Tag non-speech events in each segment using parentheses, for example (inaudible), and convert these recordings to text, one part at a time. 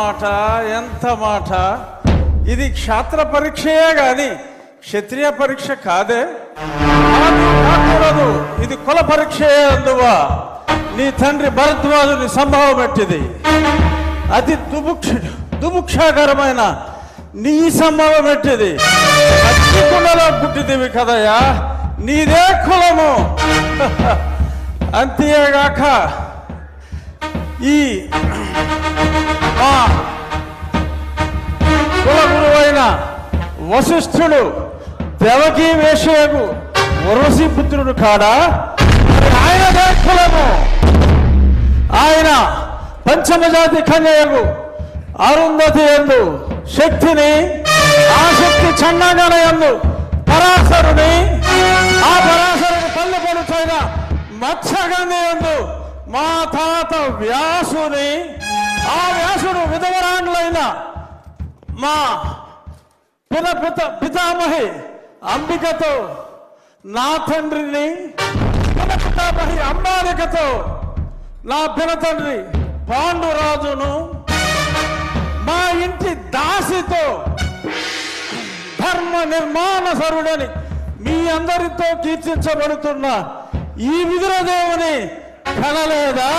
మాట ఎంత మాట? ఇది క్షాత్ర పరీక్షయే గాని క్షత్రియ పరీక్ష కాదే. కాకూడదు. ఇది కుల పరీక్షయే అందువా. నీ తండ్రి భరద్వాజుని సంభవం పెట్టింది అతి దుభుక్ష దుభుక్షాకరమైన నీ సంభవం పెట్టింది కులలో పుట్టిదివి కదయా నీదే కులము. (laughs) అంతేగాక ఈ వశిష్ఠుడు దేవకీ వేషయకు వరసి పుత్రుడు కాడా? ఆయన కులము ఆయన పంచమజాతి కన్యకు అరుంధతి ఎందు శక్తిని ఆ శక్తి చండాగణ ఎందు పరాశరుని ఆ పరాశరుని పల్లె పడుతైన మత్స్యగంధి ఎందు మా తాత వ్యాసుని ఆ వ్యాసుడు విధవరాండ్లైన మా పిత పిత పితామహి అంబికతో నా తండ్రిని పిన పితామహి అంబాలికతో నా పిన తండ్రి పాండురాజును మా ఇంటి దాసితో ధర్మ నిర్మాణ సరుడని మీ అందరితో కీర్తించబడుతున్న ఈ విదురదేవుని కనలేదా?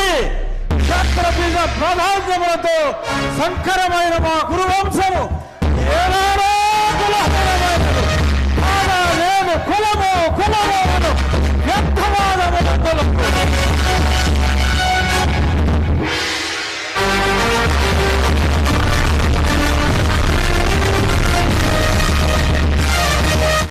బట్టి క్షత్ర బీజ ప్రాధాన్యములతో సంకరమైన మా గురువంశము.